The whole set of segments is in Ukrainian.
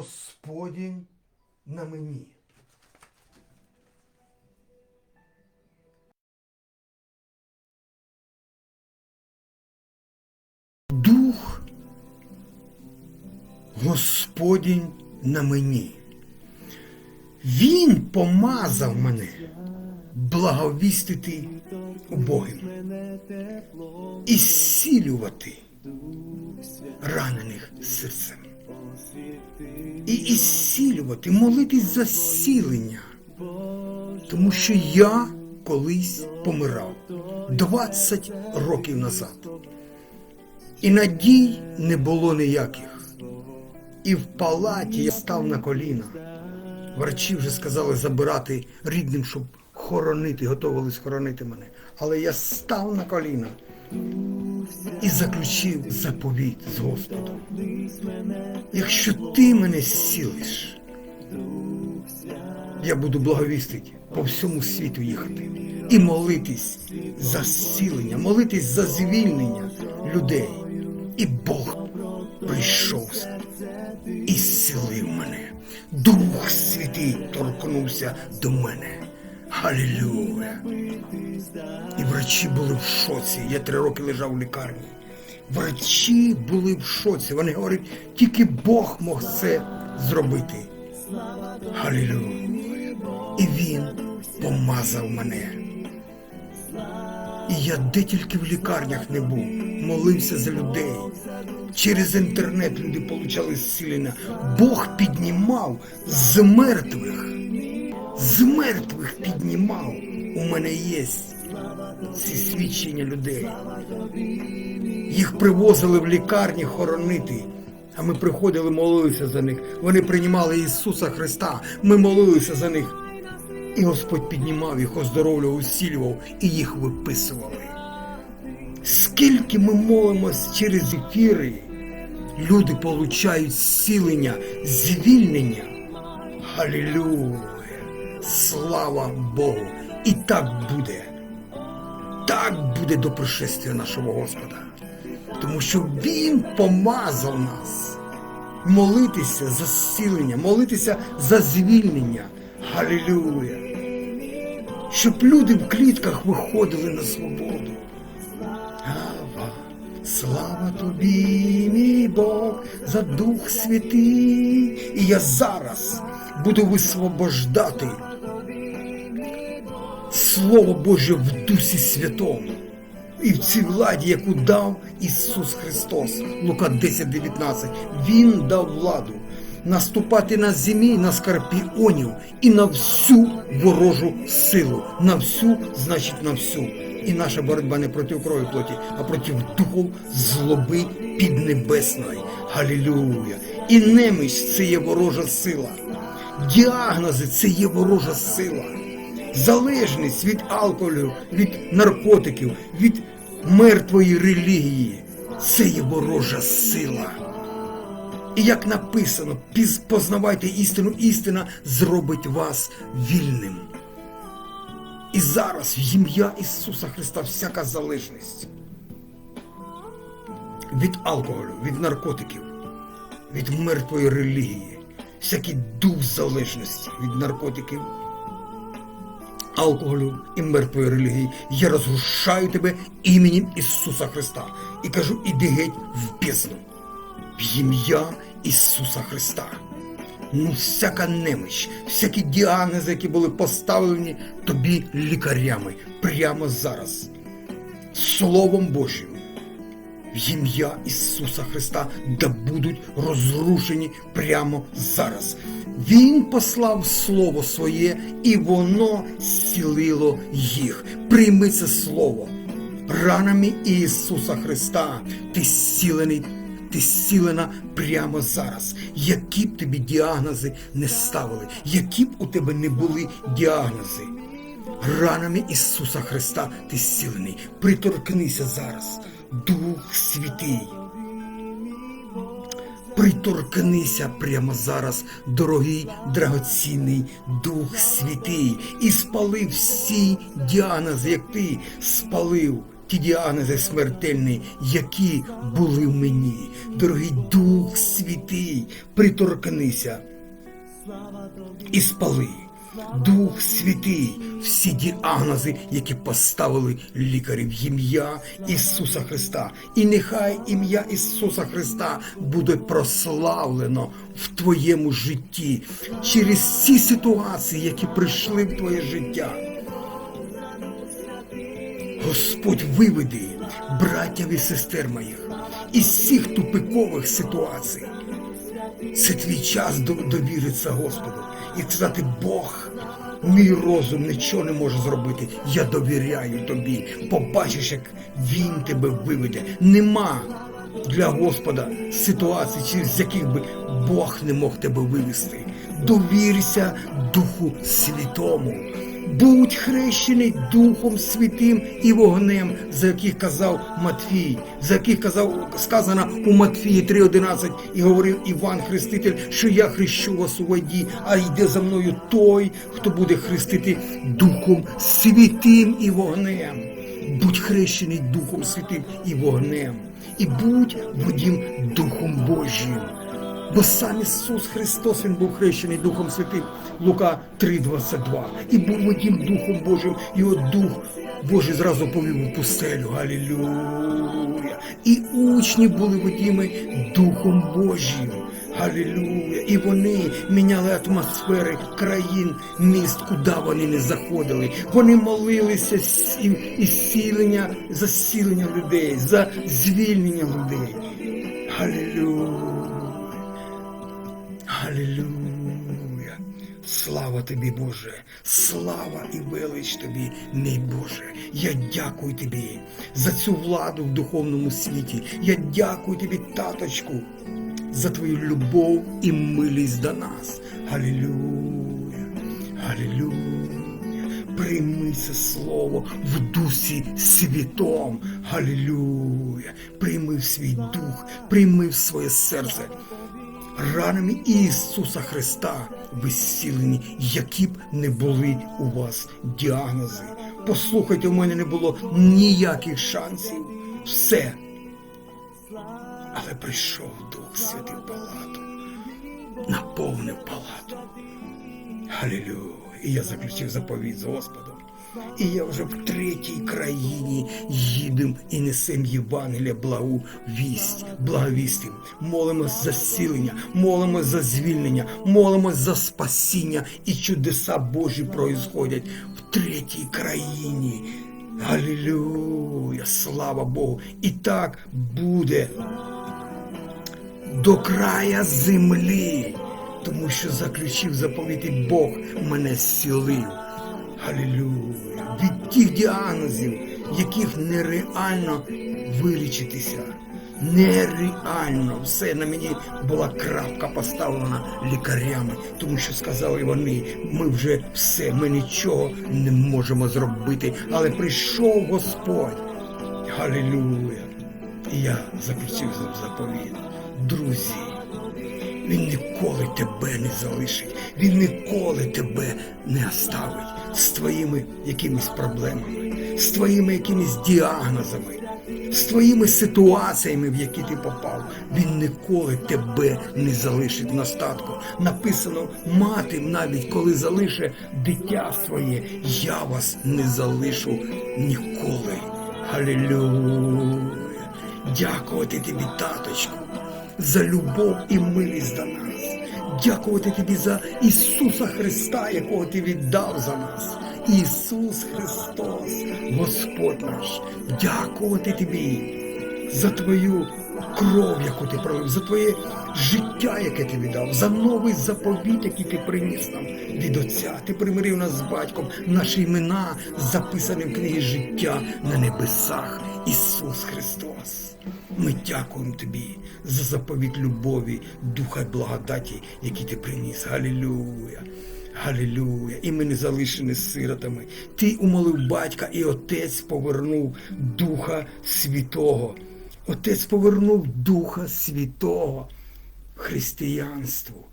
Господінь на мені. Дух Господінь на мені. Він помазав мене благовістити убогим і зцілювати ранених серцем. І ісцілювати, молитись за зцілення. Тому що я колись помирав 20 років назад. І надій не було ніяких. І в палаті я став на коліна. Врачі вже сказали забирати рідним, щоб хоронити, готувались хоронити мене. Але я став на коліна і заключив заповіт з Господом. Якщо ти мене зцілиш, я буду благовістити по всьому світу їхати і молитись за зцілення, молитись за звільнення людей. І Бог прийшов і зцілив мене. Дух Святий торкнувся до мене. Халілюя! І врачі були в шоці. Я три роки лежав в лікарні. Врачі були в шоці. Вони говорять, тільки Бог мог це зробити. Халілюя! І він помазав мене. І я де тільки в лікарнях не був, молився за людей. Через інтернет люди получали зцілення. Бог піднімав з мертвих. З мертвих піднімав. У мене є ці свідчення людей. Їх привозили в лікарні хоронити. А ми приходили, молилися за них. Вони приймали Ісуса Христа. Ми молилися за них. І Господь піднімав їх, оздоровлював, усілював і їх виписували. Скільки ми молимось через ефіри, люди получають зцілення, звільнення. Халілюя! Слава Богу! І так буде. Так буде до пришестя нашого Господа. Тому що Він помазав нас молитися за зцілення, молитися за звільнення. Халілюя! Щоб люди в клітках виходили на свободу. Ава, слава тобі, мій Бог, за Дух Святий. І я зараз буду висвобождати Слово Боже в Дусі Святому. І в цій владі, яку дав Ісус Христос, Лука 10:19, Він дав владу наступати на зімі, на скорпіонів і на всю ворожу силу. На всю, значить на всю. І наша боротьба не проти крові плоті, а проти духов злоби піднебесної. Галілюя! І неміч це є ворожа сила. Діагнози це є ворожа сила. Залежність від алкоголю, від наркотиків, від мертвої релігії це є ворожа сила. І як написано, «Піз- познавайте істину, істина зробить вас вільним. І зараз в ім'я Ісуса Христа всяка залежність від алкоголю, від наркотиків, від мертвої релігії, всякий дух залежності від наркотиків, алкоголю і мертвої релігії. Я розрушаю тебе іменем Ісуса Христа і кажу, іди геть в бездну в ім'я Ісуса Христа. Ну, всяка неміч, всякі діагнози, які були поставлені тобі лікарями прямо зараз. Словом Божим, в ім'я Ісуса Христа, да будуть розрушені прямо зараз. Він послав Слово Своє, і воно зцілило їх. Прийми це Слово. Ранами Ісуса Христа ти зцілений ти зцілена прямо зараз. Які б тобі діагнози не ставили, які б у тебе не були діагнози. Ранами Ісуса Христа ти зцілений. Приторкнися зараз, Дух Святий. Приторкнися прямо зараз, дорогий драгоцінний Дух Святий, і спали всі діанази, як ти спалив ті діанази смертельні, які були в мені. Дорогий Дух Святий, приторкнися і спали. Дух Святий, всі діагнози, які поставили лікарі в ім'я Ісуса Христа. І нехай ім'я Ісуса Христа буде прославлено в твоєму житті через ці ситуації, які прийшли в твоє життя. Господь виведи братів і сестер моїх із всіх тупикових ситуацій. Це твій час до- довіритися Господу і сказати, Бог, мій розум нічого не може зробити. Я довіряю тобі. Побачиш, як він тебе виведе. Нема для Господа ситуацій, через яких би Бог не мог тебе вивести. Довірся Духу Святому. Будь хрещений Духом Святим і вогнем, за яких казав Матфій, за яких казав сказано у Матфії 3.11 і говорив Іван Хреститель, що я хрещу вас у воді, а йде за мною той, хто буде хрестити Духом Святим і вогнем. Будь хрещений Духом Святим і вогнем, і будь водім Духом Божим. Бо сам Ісус Христос Він був хрещений Духом Святим, Лука 3,22. І був водім Духом Божим, його Дух Божий зразу повів у пустелю. Галілюя. І учні були водіми Духом Божим. Галілюя. І вони міняли атмосфери країн, міст, куди вони не заходили. Вони молилися і- і зцілення, за зцілення людей, за звільнення людей. Галілюя. Алілюя! Слава тобі, Боже! Слава і велич тобі, мій Боже! Я дякую тобі за цю владу в духовному світі. Я дякую тобі, таточку, за твою любов і милість до нас. Алілюя! Алілюя! Прийми це слово в дусі світом. Галілюя! Прийми в свій дух, прийми в своє серце ранами Ісуса Христа ви зцілені, які б не були у вас діагнози. Послухайте, у мене не було ніяких шансів. Все. Але прийшов Дух Святий в палату, наповнив палату. Галілюя. І я заключив заповідь з Господом. І я вже в третій країні їдем і несем Євангелія благу вість, благовістим. Молимось за зцілення, молимось за звільнення, молимось за спасіння і чудеса Божі происходять в третій країні. Галілюя, слава Богу! І так буде до края землі, тому що заключив заповіти Бог мене зцілив. Галілюя! Від тих діагнозів, яких нереально вилічитися. Нереально все на мені була крапка поставлена лікарями, тому що сказали вони, ми вже все, ми нічого не можемо зробити. Але прийшов Господь. Галілюя! І я заключив заповідь. Друзі, він ніколи тебе не залишить, він ніколи тебе не оставить з твоїми якимись проблемами, з твоїми якимись діагнозами, з твоїми ситуаціями, в які ти попав. Він ніколи тебе не залишить в настатку. Написано мати, навіть коли залише дитя своє, я вас не залишу ніколи. Галілюя! Дякувати тобі, таточку за любов і милість до нас. Дякувати тобі за Ісуса Христа, якого ти віддав за нас. Ісус Христос, Господь наш, дякувати тобі за твою кров, яку ти пролив, за твоє життя, яке ти віддав, за новий заповіт, який ти приніс нам від Отця. Ти примирив нас з батьком, наші імена записані в книгі життя на небесах. Ісус Христос. Ми дякуємо тобі за заповідь любові, духа й благодаті, які ти приніс. Галілюя. Галілюя. І ми не залишені сиротами. Ти умолив батька, і отець повернув Духа Святого. Отець повернув Духа Святого християнству.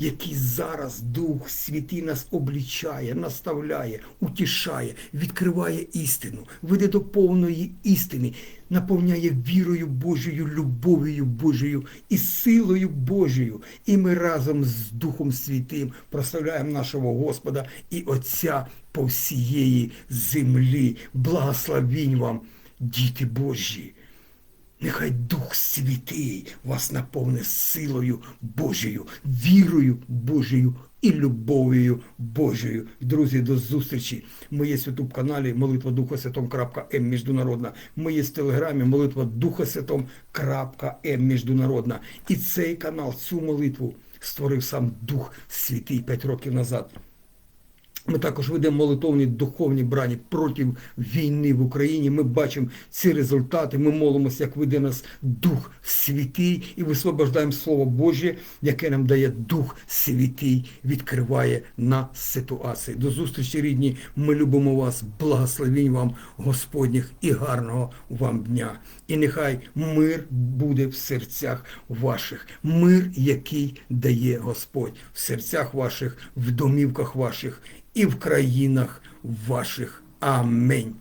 Який зараз Дух Святий нас облічає, наставляє, утішає, відкриває істину, веде до повної істини, наповняє вірою Божою, любов'ю Божою і силою Божою. І ми разом з Духом Святим прославляємо нашого Господа і Отця по всієї землі. Благословінь вам, діти Божі! Нехай Дух Святий вас наповне силою Божою, вірою Божою і любов'ю Божою. Друзі, до зустрічі. Ми є в каналі Молитва Духа Святом.м Міжнародна. Ми є в телеграмі Молитва Духа Святом.м Міжнародна. І цей канал, цю молитву створив сам Дух Святий 5 років назад. Ми також ведемо молитовні духовні брані проти війни в Україні. Ми бачимо ці результати. Ми молимося, як веде нас Дух Святий, і висвобождаємо Слово Боже, яке нам дає Дух Святий, відкриває на ситуації. До зустрічі, рідні. Ми любимо вас. Благословінь вам Господніх і гарного вам дня. І нехай мир буде в серцях ваших. Мир, який дає Господь в серцях ваших, в домівках ваших і в країнах ваших. Амінь.